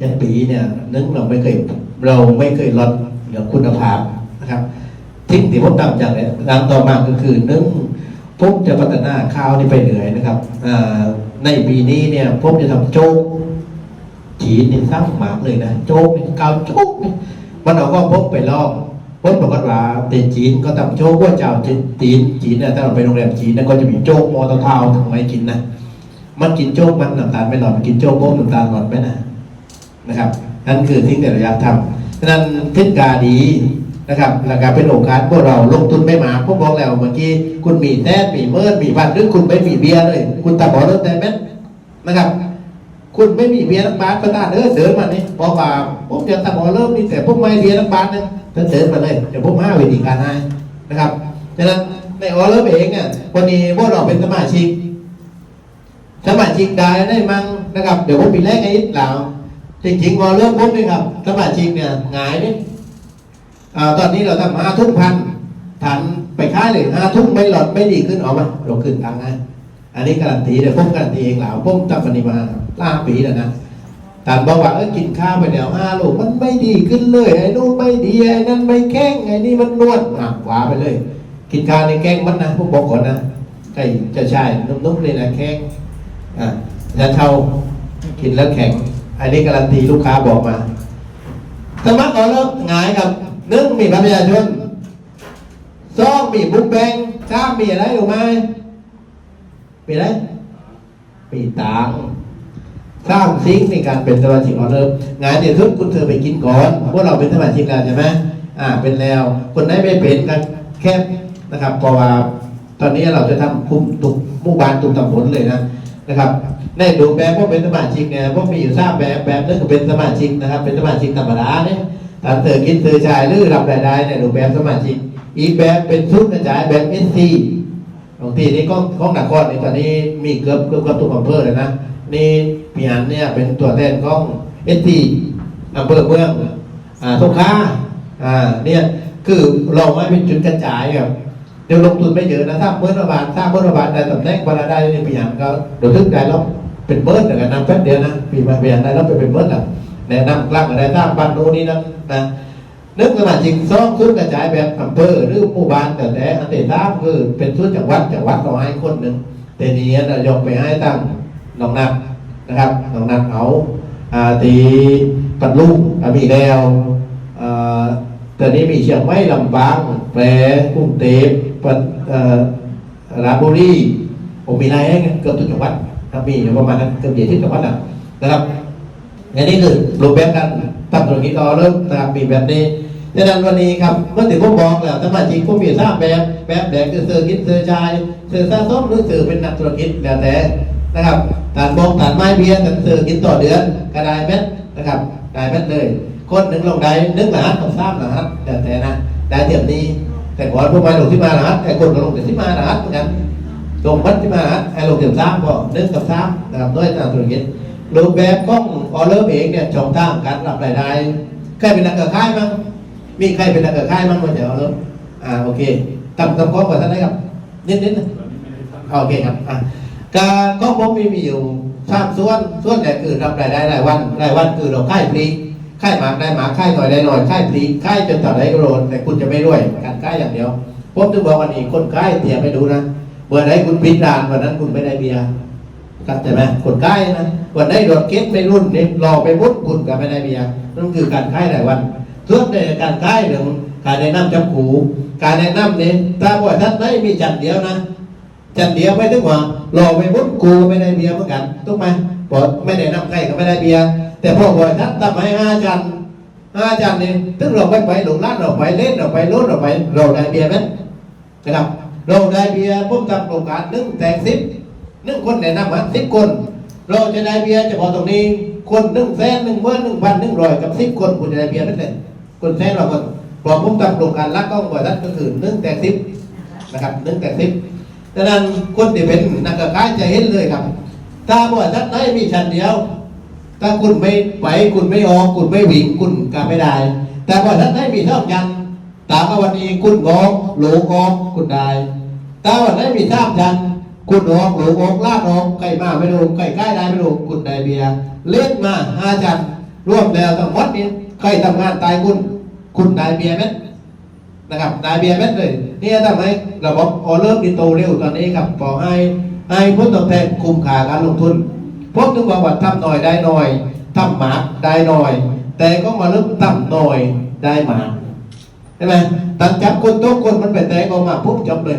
เจ็ดปีเนี่ยนึกเราไม่เคยเราไม่เคยลดเรื่องคุณภาพนะครับ ทิ้งที่ผมทำอย่างไรดังต่อมาก็คือนึ่งผมจะพัฒนาข้าวนี่ไปเหนื่อยนะครับในปีนี้เนี่ยผมจะทำโจ๊กจีนนี่สร้างหมากเลยนะโจ๊กนี่ข้าวโจ๊กนี่มันเอาก็พบไปลองพบปรากฏว่าเตจีนก็ทำโจ๊กว่าเจ้าจีนจีนเนี่ยถ้าเราไปโรงแรมจีนเนี่ยก็จะมีโจ๊กมอเตอร์เท้าทำไมกินนะมันกินโจ๊กมันน้ำตาลไม่หลอดมันกินโจ๊กโบ๊น้ำตาลหลอดไหมนะ นะครับ นั่นคือสิ่งที่ราอยากทำฉะนั้นทิศกาดีนะครับหลักการเป็นโอกาสพวกเราลงทุนไม่มาพวกบอกแล้วเมื่อกี้คุณมีแท้มีเมิดมีบัตรหรือคุณไม่มีเบียร์เลย คุณตาบอดเริ่มได้ไหมนะครับ คุณไม่มีเบียร์นักบาสก็ได้เดินเดินมานี่บอกว่าผมจะตาบอดเริ่มนี่แต่ผมไม่เบียร์นักบาสนึงเดินเดินมาเลยเดี๋ยวผมห้าวิธีการให้นะครับฉะนั้นในออเริ่มเองเนี่ยวันนี้พวกเราเป็นสมาชิกสมาชิกได้ได้มั้งนะครับ เดี๋ยวผมปีแรกไอ้เหล่า จริงๆพอเริ่มปุ๊บนี่ครับสมาชิกเนี่ยหงายนี่อ่าตอนนี้เราทำห้าทุ่มพันฐานไปค่ายเลยห้าทุ่มไม่หลอดไม่ดีขึ้นออกมาเราขึ้นตังค์ให้อันนี้การันตีเดี๋ยวผมการันตีเองแล้วผมทำปฏิมาล่าปีแล้วนะฐานบอกว่าเออกินข้าวไปเดี๋ยวห้าลูกมันไม่ดีขึ้นเลยไอ้นู่นไม่ดีไอ้นั่นไม่แข้งไอ้นี่มันนวดอะหวาไปเลย กินข้าวในแข้งมันนะผมบอกก่อนนะใช่จะใช่นุ่มๆเลยนะแข้งอะจะเท่ากินแล้วแข็ง อันนี้การันตีลูกค้าบอกมาสมัครก่อนแล้วหงายครับหนึ่งมีบัตรประชาชนสองมีบุ๊กแบงค์สามมีอะไรอยู่ไหมมีอะไรมีตังสร้างซิงในการเป็นสมาชิกออเดอร์งานเดี๋ยวทุกคุณเธอไปกินก่อนพวกเราเป็นสมาชิกแล้วใช่ไหมอ่า เป็นแล้ว คนไหนไม่เป็นกันแค่นะครับเพราะว่าตอนนี้เราจะทำคุมตุกมู่บ้านตุกตำบลเลยนะ นะครับในดูแบบว่าเป็นสมาชิกเนี่ยพวกมีอยู่ทราบแบบแบบนึงก็เป็นสมาชิกนะครับ เป็นสมาชิกธรรมดาเนี่ยถ้าเธอกินเธอชายหรือรับรายได้เนี่ยดูแบบสมาชิก อีกแบบเป็นทุนกระจายแบบเอสซีบางทีนี่ก็ของนครนี่ตอนนี้มีเกือบเกือบเกือบทุกอำเภอเลยนะนี่พี่อันเนี่ยเป็นตัวแทนของเอสซีอำเภอเมืองอ่าสงขลาอ่าเนี่ยคือเราไม่เป็นจุดกระจายครับ เดี๋ยวลงทุนไม่เยอะนะถ้าเมื่อรัฐบาลถ้าเมื่อรัฐบาลได้ตำแหน่งเวลาได้ในปีหางก็เดี๋ยวทึกได้แล้วเป็นเบิร์ดเดี๋ยวกันนำแป๊บเดียวนะปีมาปีหางได้แล้วไปเป็นเบิร์ดอะแนะนำกลางอะไรถ้าบ้านโน้นนี่นั่นนะนึกสมาชิกซ่องทุนกระจายแบบอำเภอหรือหมู่บ้านแต่แต่อันเดต้าคือเป็นทุนจากวัดจากวัดเราให้คนหนึ่งแต่นี้เรายกไปให้ตั้งหนองนับนะครับหนองนับเอาอ่าตีปัดลุงอะมีแล้วอ่าตอนนี้มีเชียงใหม่ลำปางแปรกรุงเทพปัตเอ่อ ราชบุรีผมมีนายเกือบทุกจังหวัดครับมีอยู่ประมาณนั้นเกือบยี่สิบจังหวัดนะนะครับอันนี้คือรูปแบบการทำธุรกิจก็เริ่มนะครับมีแบบนี้ดังนั้นวันนี้ครับเมื่อถึงผมบอกแล้วสมาชิกผมมีทราบแบบแบบแดงคือเสือกินเสือชายเสือสะสมหรือเสือเป็นนักธุรกิจแล้วแต่นะครับฐานบอกฐานไม้เบียร์กันเสือกินต่อเดือนก็ได้เม็ดนะครับได้เม็ดเลย คนหนึ่งลงได้หนึ่งรหัสต้องทราบรหัสแต่แต่นะได้เทียมนี้ แต่ก่อนพวกไปลงที่มารหัสไอ้คนก็ลงแต่ที่มารหัสเหมือนกันลงวัดที่มารหัสไอ้ลงเทียมทราบก็หนึ่งกับทราบนะครับด้วยทางธุรกิจรูปแบบของออเดอร์เองเนี่ยช่องทางการรับรายได้ใครเป็นนักเกิดค่ายมั้งมีใครเป็นนักเกิดค่ายมั้งวันเดี๋ยวเอาเริ่มอ่าโอเคทำทำข้อก่อนท่านได้ครับนิดนิดนะโอเคครับอะการก็ผมมีมีอยู่สามส่วนส่วนใหญ่คือรับรายได้รายวันรายวันคือเราค่ายฟรี ค่ายหมากได้หมากค่ายหน่อยได้หน่อยค่ายปลีค่ายจนตัดไหลก็โรนแต่คุณจะไม่รวยการค่ายอย่างเดียวผมถึงบอกวันนี้คนค่ายเตียไมไปดูนะวันไหนคุณพิจารวันนั้นคุณไม่ได้เบียร์เข้าใจไหมคนค่ายนะวันไหนโดดเก็ตไม่รุ่นนี่รอไปมุดคุณก็ไม่ได้เบียร์นั่นคือการค่ายรายวันส่วนในการค่ายเรื่องการแนะนำจำขูการแนะนำเนี่ยถ้าว่าท่านได้มีจันเดียวนะจันเดียวไม่ถึงว่ารอไปมุดกูไม่ได้เบียร์เหมือนกันถูกไหม พอไม่ได้นำใครก็ไม่ได้เบียร์แต่พ่อบอยท่านทำให้ห้าจันห้าจันนี่ถึงเราไปไปหลงร้านเราไปเล่นเราไปลุ้นเราไปเราได้เบียร์ไหมนะครับเราได้เบียร์พุ่มทำโครงการนึ่งแตกสิบนึ่งคนแนะนำมาสิบคน เราจะได้เบียร์เฉพาะตรงนี้ คนหนึ่งแสนหนึ่งหมื่นหนึ่งพันหนึ่งร้อยกับสิบคนคุณจะได้เบียร์ไม่เสร็จคนแสนเราคนพอพุ่มทำโครงการรักก้องบ่อยท่านก็คือนึ่งแตกสิบนะครับนึ่งแตกสิบดังนั้นคนที่เป็นนักการจะเห็นเลยครับ ถ้าบริษัทไหนมีชั้นเดียว ถ้าคุณไม่ไปคุณไม่ออกคุณไม่วิ่งคุณก็ไม่ได้ แต่บริษัทไหนมีเท่ากันตามวันนี้คุณออกหลูออกคุณได้ถ้าวันไหนมีท่ามชันคุณออกหลูออกลาดออกใครมาไม่รู้ใครใกล้ได้ไม่รู้คุณได้เบียร์เล่นมาห้าชันรวมแล้วทั้งหมดนี่เคยทำงานตายคุณ คุณนายเบียร์เม็ดนะครับนายเบียร์เม็ดเลยเนี่ยทำให้ระบบออเริ่มดีโตเร็วตอนนี้ครับขอให้ ให้ผลตอบแทนคุ้มค่าการลงทุนพวกนึกว่าว่าทำหน่อยได้หน่อยทำหมากได้หน่อย แต่ก็มาเริ่มทำหน่อยได้หมากใช่ไหมตัดจับคนโต๊ะคนมันไปแต่ก็มาปุ๊บจบเลย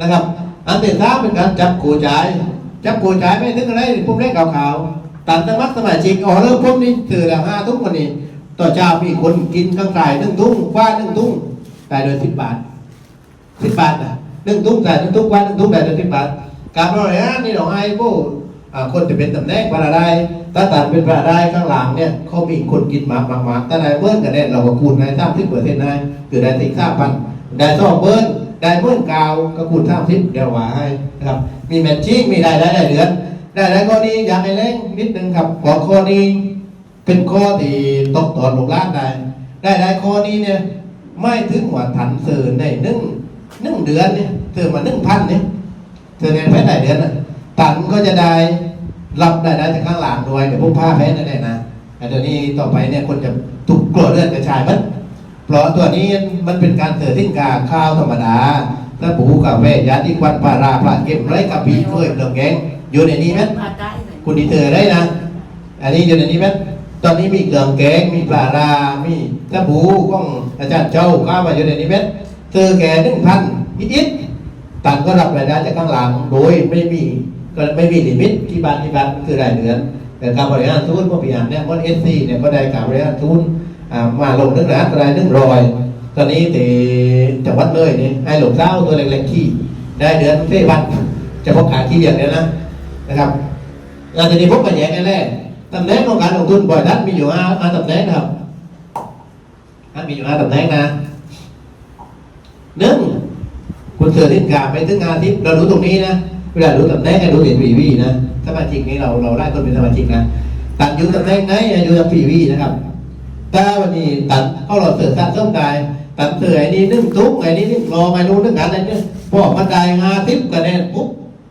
นะครับ อันที่สามเป็นการจับขู่จ่ายจับขู่จ่ายไม่ถึงอะไรผมเล่นข่าวๆตัดสมัครสมาชิกอ๋อเริ่มผมนี่ตื่นแล้วห้าทุ่มวันนี้ต่อเช้ามีคนกินข้างกายหนึ่งทุ่งกว่าหนึ่งทุ่งได้โดยสิบบาทสิบบาทนะหนึ่งทุ่งได้หนึ่งทุ่งกว่าหนึ่งทุ่งได้โดยสิบบาท การบริหารนี่เราให้ผู้คนจะเป็นตำแหน่งประได้ถ้าตัดเป็นประได้ข้างหลังเนี่ยเขามีคนกินหมากหมากหมากถ้าได้เบิ้ลกันเนี่ยเราก็คูณในสามสิบเปอร์เซ็นต์ได้คือได้สิ่งสามพันได้สองเบิ้ลได้เมื่อกาวก็คูณสามสิบเดี๋ยวว่าให้นะครับ มีแมทชิ่งมีรายได้ได้เดือนได้ได้ข้อนี้อยากให้เล่งนิดนึงครับขอข้อนี้เป็นข้อที่ตกตอนลงล้านได้ได้ได้ข้อนี้เนี่ยไม่ถึงว่าถันเสือในหนึ่งหนึ่งเดือนเนี่ยเสือมาหนึ่งพันเนี่ย เสือในแพ้ได้เดือนนะตันก็จะได้รับได้ได้จากข้างหลังด้วยเดี๋ยวพวกผ้าแพ้นั่นแหละนะแต่เดี๋ยวนี้ต่อไปเนี่ยคนจะถูกกลัวเลือดกระชายมันเพราะตัวนี้มันเป็นการเสือทิ้งกาข้าวธรรมดาถ้าปูกาแฟยาที่ควันปลาราปลาเก็บไรกะปิเคยเปลือกแกงอยู่ในนี้ไหมมาได้เลยคุณดีเธอได้นะอันนี้อยู่ในนี้ไหมตอนนี้มีเกลือแกงมีปลารามีถ้าปูก้องอาจารย์เจ้าข้าวมาอยู่ในนี้ไหมเจอแกหนึ่งพันอิด ๆตันก็รับรายได้จากข้างหลังโดยไม่มีก็ไม่มีลิมิตที่บ้านที่บ้านคือรายเดือน แต่การบริหารทุนพวกพี่อ่านเนี่ยมันเอสซีเนี่ยก็ได้การบริหารทุนมาลงนึกนะรายนึกรอย ตอนนี้ตีจังหวัดเลยนี่ให้หลงเศร้าตัวเล็กๆขี้ได้เดือนเฟวันจะพบขายขี้เบียดเนี่ยนะนะครับอาจะนี้พบกันแย่งกันแน่ตำแหน่งของการลงทุนบ่อยนัดมีอยู่ห้าห้าตำแหน่งครับมีอยู่ห้าตำแหน่งนะหนึ่ง คุณเสือทิ้งกาไปถึงงานที่เรารู้ตรงนี้นะเวลารู้ตำแหน่งให้รู้เห็นวีวีนะสมาชิกนี้เราเราไล่คนเป็นสมาชิกนะตัดอยู่ตำแหน่งไหนอยู่ตำวีวีนะครับถ้าวันนี้ตัดเขาเราเสือตัดส้มตายตัดเสือไอ้นี่นึ่งทุกไอ้นี่นึ่งรอไอ้นู้นนึ่งกันอะไรเนี่ยพอมาได้ห้าสิบคะแนนปุ๊บ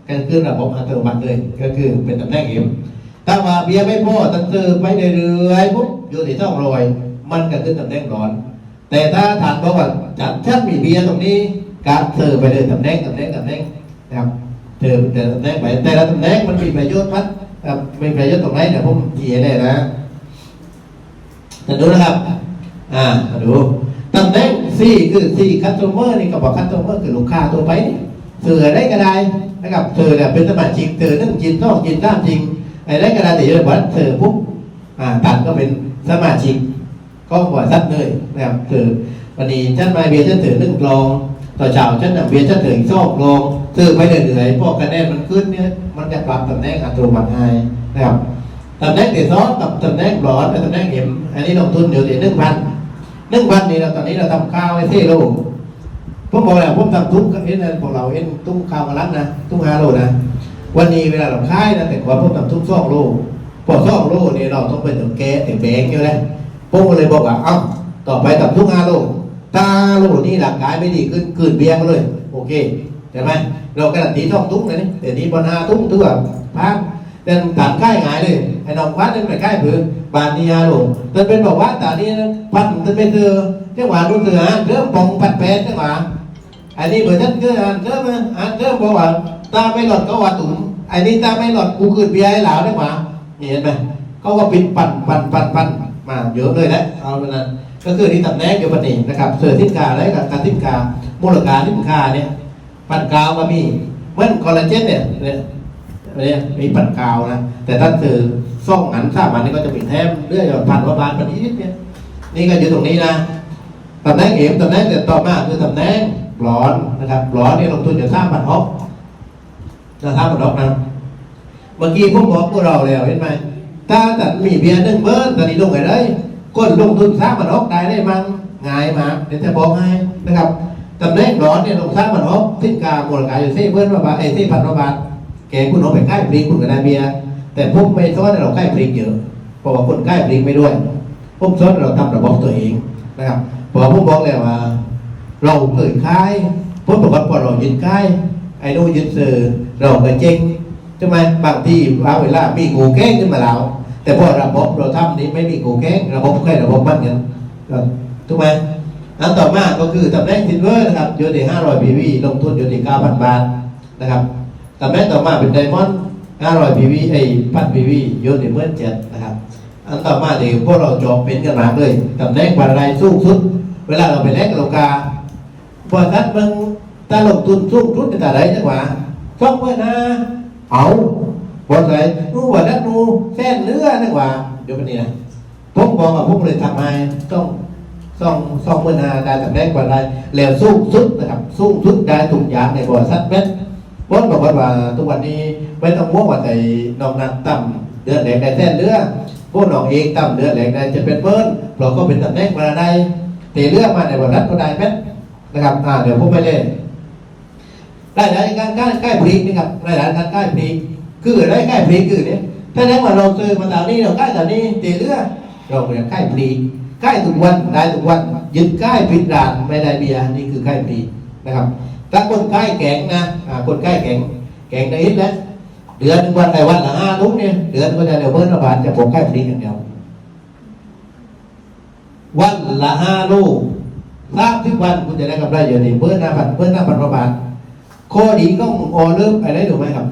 ก็คือระบบอัตโนมัติเลย ก็คือเป็นตำแหน่งเอ็มถ้าว่าเบียร์ไม่พอตัดเสือไปเรื่อยๆปุ๊บอยู่ที่ต้องรอยมันก็ขึ้นตำแหน่งร้อน แต่ถ้าฐานบอกว่าจัดชัดมีเบียร์ตรงนี้ การเสือไปเลยตำแหน่งตำแหน่งตำแหน่งนะครับเสือแต่ตำแหน่งไปแต่ละตำแหน่งมันมีประโยชน์มัดครับมีประโยชน์ตรงไหนเดี๋ยวผมเขียนเลยนะจะดูนะครับ อ่ามาดูตำแหน่ง C คือ C customer นี่ก็บอก customer คือลูกค้าตัวไปเสือได้ก็ได้นะครับเสือเนี่ยเป็นสมาชิกเสือนึ่งจินต้องจินด้ามจริงไอ้ได้ก็ได้แต่เยอะกว่าเสือปุ๊บอ่าตัดก็เป็นสมาชิกก็หัวซัดเลยนะครับเสือวันนี้ฉันมาเบียร์ฉันเสือนึ่งกลอง ต่อเช้าฉันนำเบียร์ฉันเสืออีกสองกลงเสือไปเรื่อยๆพวกคะแนนมันขึ้นเนี่ย มันจะปรับตำแหน่งอัตโนมัติให้นะครับตำแหน่งที่สองกับตำแหน่งร้อนและตำแหน่งเอ็มอันนี้ลงทุนอยู่ที่หนึ่งพันหนึ่งพันนี่เราตอนนี้เราทำข้าวไว้ที่โลผมบอกแล้วผมทำตุ้งเอ็นพวกเราเอ็นตุ้งข้าวมาลักนะตุ้งห้าโลนะวันนี้เวลาเราค่ายนะแต่ก่อนผมทำตุ้งสองโลพอสองโลนี่เราต้องเป็นถึงแกะถึงแบงอยู่แล้วผมก็เลยบอกว่าเอ้าต่อไปทำตุ้งห้าโล ถ้าโลนี่หลักกายไม่ดีขึ้นคืนเบี้ยร์มาเลย โอเคใช่ไหมเราการันตีท่องตุ้งเลยนี่แต่นี้บนหาตุ้งตัวพักแต่ถามใกล้หายเลยไอ้น้องพัดนั่นไปใกล้ผืนบานนียาลงตอนเป็นบอกว่าตอนนี้พัดมันเป็นเธอเจ้าหวานรู้เสือเริ่มปองปัดแปดเจ้าหวานอันนี้เหมือนท่านเกิดเริ่มอ่านเริ่มบอกว่าตาไม่หลอดก็ว่าตุ๋มอันนี้ตาไม่หลอดกูคืนเบียร์ให้หลาวได้หว่าเห็นไหมเขาก็ปิดปั่นปั่นปั่นปั่นมาเยอะเลยนะเอาเลยนะ ก็คือที่ตำแหน่งอยู่ปนี้นะครับเสือทิศกาและกับการทิศกามูลค่าทิศกาเนี่ยปั่นกาวก็มีเหมือนคอลลาเจนเนี่ยเนี่ยมีปั่นกาวนะแต่ถ้าคือซ่องหันสามันนี้ก็จะเป็นแทมเรื่อยพันว่าบาทพันนิดเนี่ยนี่ก็อยู่ตรงนี้นะตำแหน่งเอ็มตำแหน่งเด็ดต่อมาคือตำแหน่งร้อนนะครับร้อนนี่ลงทุนจะสร้างบัตรฮอกจะสร้างบัตรฮอกนะเมื่อกี้ผมบอกพวกเราแล้วเห็นไหมถ้าแต่มีเบียร์หนึ่งเบิร์นตอนนี้ลงไงได้ ก้นลงทุนสร้างบัตรฮอกได้ได้มั้งง่ายมากเดี๋ยวจะบอกให้นะครับตำแหน่งร้อนเนี่ยลงสร้างบัตรฮอกทิ้งกามูลค่าอยู่เซ่เบิร์นว่าบาไอ้เซ่พันกว่าบาทแกคุณเอาไปใกล้ปริงคุณก็ได้เบียแต่พวกไม่ซ้อนเราใกล้ปริงเยอะเพราะว่าคนใกล้ปริงไม่ด้วยพวกซ้อนเราทำระบบตัวเองนะครับพอผมบอกแล้วว่า เราเคยค่ายพวกบอกว่าพอเรายึดค่ายไอ้นู่นยึดสื่อเราก็เจ๊งใช่ไหมบางทีว่าเวลามีงูแก้งขึ้นมาแล้ว แต่พอระบบเราทำนี้ไม่มีกูแข้งระบบแค่ระบบมันกันถูกไหมอันต่อมาก็คือตำแหน่งซิลเวอร์นะครับอยู่ที่500 PV ลงทุนอยู่ที่9,000 บาทนะครับตำแหน่งต่อมาเป็นไดมอนด์500 PV ไอ้พัน PV อยู่ที่เมื่อเจ็ดนะครับ อันต่อมาเดี๋ยวพวกเราจองเป็นกันมากเลยตำแหน่งวันไรสูงสุด เวลาเราไปแลกกับโลกาบริษัทมึงถ้าลงทุนสูงสุดในแต่ไหนจังหวะฟ้องเพื่อนนะเอา บริษัทรู้ว่านักนูแส้นเนื้อจังหวะเดี๋ยววันนี้นะผมบอกว่าผมเลยทำไมต้องซ่องซ่องเมื่อนาได้ตำแหน่งวันไรแล้วสูงสุดนะครับสูงสุดได้ทุกอย่างในบริษัทเม็ดบอสบอกว่าทุกวันนี้ไม่ต้องห่วว่าแต่นองนักต่ำเดือนแดงได้แส้นเนื้อพวกน้องเองตั้มเดือนแหลงได้จะเป็นเบิ้ลเราก็เป็นตำแหน่งมาได้ตีเลือกมาในวันรัฐก็ได้ไหมนะครับอ่าเดี๋ยวพวกไม่เล่นได้ได้การใกล้ใกล้พลีกนะครับได้ได้การใกล้พลีก คือได้ใกล้พลีกคือเนี่ยถ้าได้มาเราซื้อมาตอนนี้เราใกล้ตอนนี้เตีเลือเราเรียกใกล้พลีกใกล้ทุกวันได้ทุกวันยึดใกล้พิดรานไม่ได้เบียร์นี่คือใกล้พลีกนะครับถ้าคนใกล้แข็งนะคนใกล้แข็งแข็งได้อิดแล้วเดือนหนึ่งวันใดวันละห้าลูกเนี่ยเดือนก็จะเดี๋ยวเพิ่มระบาดจะผมแค่ฟรีอย่างเดียววันละห้าลูกสามสิบวันคุณจะได้กำไรเยอะนี่เพิ่มหน้าพันเพิ่มหน้าพันระบาดข้อดีก็ออเริ่มอะไรถูกไหมครับ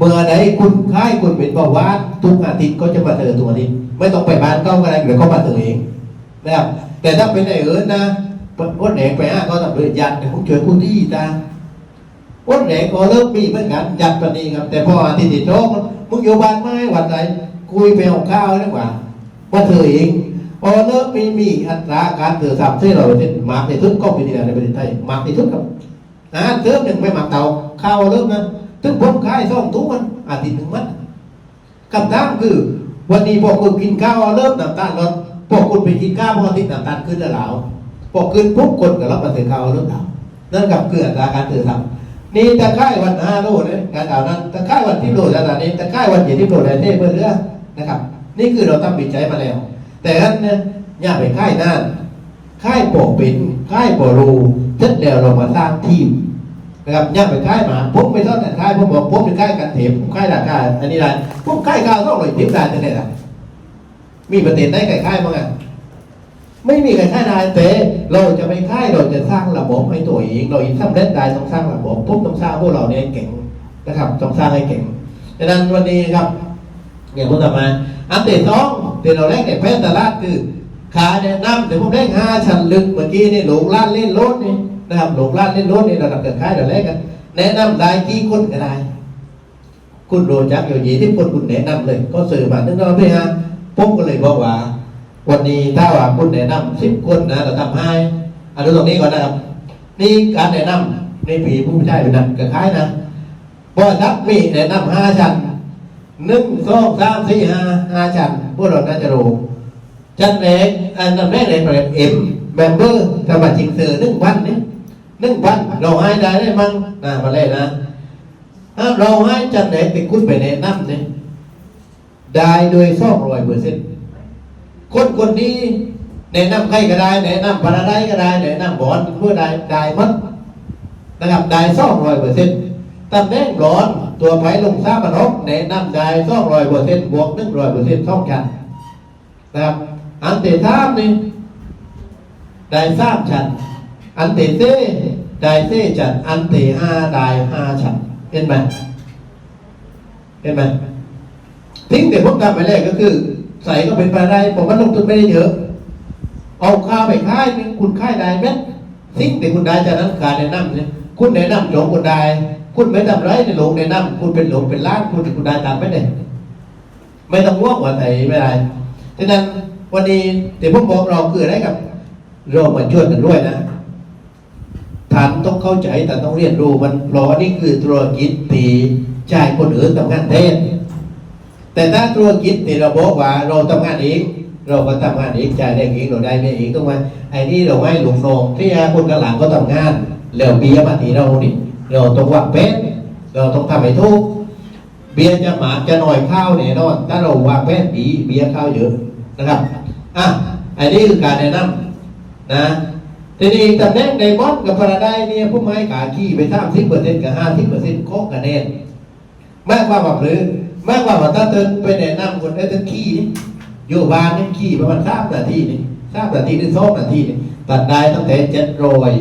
เมื่อใดคุณค่ายคุณเป็นบาหวาทุกอาทิตย์ก็จะมาเจอทุกอาทิตย์ไม่ต้องไปบ้านก็อะไรเดี๋ยวก็มาเจอเองนะครับแต่ถ้าเป็นไอ้เอิร์นนะพดแหงไปห้าก็ต้องเลยยัดแต่ผมช่วยคุณที่ตาวัดแหลงก็เริ่มมีเหมือนกันยัดปนีครับ แต่พออาทิตย์ที่โตมึงอยู่บ้านไหมวันไหนคุยไปเอาข้าวดีกว่าว่าเธอเองพอเริ่มมีมีอัตราการเถื่อสับที่เราเป็นมากในทุกก็เป็นที่ไหนในประเทศไทยมากในทุกครับนะเติมหนึ่งไม่หมักเตาข้าวเริ่มนะ ถึงผมขายซ่องทุกมันอาทิตย์หนึ่งมันคำถามคือ วันนี้พวกคุณกินข้าวเริ่มน้ำตาลลดพวกคุณไปกินข้าวพออาทิตย์น้ำตาลขึ้นแล้วเหลาพวกขึ้นปุ๊บคนก็รับมาถือข้าวเริ่มเหลานั่นกับคืออัตราการเถื่อสับนี่ตะไคร้วันห้าโลเนี่ยการดาวนั้นตะไคร้วันที่โลขนาดนี้ตะไคร้วันเจ็ดที่โลได้เท่เพื่อเรือนะครับ นี่คือเราตั้งปิดใจมาแล้ว แต่นั้นเนี่ยอย่าไปค่ายนั่นค่ายปกเปิ่นค่ายปรูเสร็จแล้วเรามาสร้างทีม นะครับย่าไปค่ายมาผมไม่ต้องแต่ค่ายผมบอกผมเป็นค่ายกันเถมผมค่ายราคาอันนี้ได้ผมค่ายข้าวต้องเลยทิพย์ได้จะไหนล่ะมีประเด็นได้ไก่ค่ายมั้งอะไม่มีใครค่ายได้แต่เราจะไม่ค่ายเราจะสร้างระบบให้ตัวเองเราอีกทำเล่นได้ต้องสร้างระบบปุ๊บต้องสร้างพวกเราเนี่ยเก่งนะครับต้องสร้างให้เก่งดังนั้นวันนี้ครับอย่างพูดต่อมาอันที่สองที่เราแรกในแพทย์ตลาดคือขาแนะนำเดี๋ยวผมแรกห้าชั้นลึกเมื่อกี้นี่หลงล้านเล่นรถนี่ นะครับหลงล้านเล่นรถนี่ระดับเกิดค่ายเราแรกกัน แนะนำได้กี่คนก็ได้ คุณโรจักอยู่ยีที่คนคุณแนะนำเลย ก็สื่อมาถึงเราด้วยฮะผมก็เลยบอกว่า วันนี้ถ้าว่าคุณแนะนำสิบคนนะเราทำให้เอาดูตรงนี้ก่อนนะครับ นี่การแนะนำในปีผู้ใช้เป็นนักกระคายนะบริษัทมีแนะนำห้าชั้นหนึ่งสองสามสี่ห้าห้าชั้นพวกเราน่าจะรู้ชั้นแรกอันดับแรกเลยเป็นเอ็มเมมเบอร์สมาชิกเสือหนึ่งพันนี่ หนึ่งพันเราให้ได้ได้มั้งนะมาเลยนะถ้าเราให้ชั้นไหนติดคุณไปแนะนำเนี่ยได้โดยสองรอยเปอร์เซ็นต์คนคนนี้แนะนำใครก็ได้แนะนำพาราไดก็ได้แนะนำบอลเพื่อได้ได้หมัดนะครับได้สองรอยเปอร์เซ็นต์ตำแหน่งร้อนตัวไผ่ลงซามันกแนะนำได้สองรอยเปอร์เซ็นต์บวกหนึ่งรอยเปอร์เซ็นต์ท่องกันนะครับอันเตท่ามนี่ได้สามชั้น อันเตเต้ได้เต้ชั้นอันเตห้าได้ห้าชั้นเห็นไหมเห็นไหมทิ้งแต่พวกทำไปแรกก็คือ ใส่ก็เป็นไปได้ผมว่าลงทุนไม่ได้เยอะ เอาข้าไปค่ายนึงคุณค่ายได้ไหมทิ้งแต่คุณได้จากนั้นการแนะนำเนี่ยคุณแนะนำจงคุณได้คุณไม่ทำไรในหลงแนะนำคุณเป็นหลงเป็นล้านคุณคุณได้ตามไม่ได้ไม่ต้องว่วงว่าไหนไม่ได้ฉะนั้นวันนี้แต่ผมบอกเราคืออะไรกับเรามาช่วยกันด้วยนะ ฐานต้องเข้าใจแต่ต้องเรียนรู้มันเพราะว่านี่คือธุรกิจตีจ่ายคนอื่นทำงานแทนแต่ถ้าธุรกิจที่เราบอกว่าเราทำงานเองเราก็ทำงานเองจ่ายได้เองเราได้ไม่เองถูกไหมไอ้นี่เราให้หลวงนองที่คนกลางก็ทำงานแล้วเบียมาที่เรานี่เราต้องวางแผนเราต้องทำให้ถูกเบียจะหมาจะหน่อยข้าวแน่นอนถ้าเราวางแผนดีเบียข้าวเยอะนะครับอะไอ้นี่คือการแนะนำนะ ทีนี้ตำแหน่งในบอสกับพาราไดเนี่ยผู้ไม้กาขี้ไปสามสิบเปอร์เซ็นต์กับห้าสิบเปอร์เซ็นต์โคกคะแนนมากกวามว่าหรือ มากกว่าแบบถ้าเตินไปแนะนำคนได้เตินขี้นี่อยู่บ้านนี่ขี่ประมาณสามนาทีนี่สามนาทีหรือสองนาทีนี่ตัดได้ตั้งแต่เจ็ดร้อย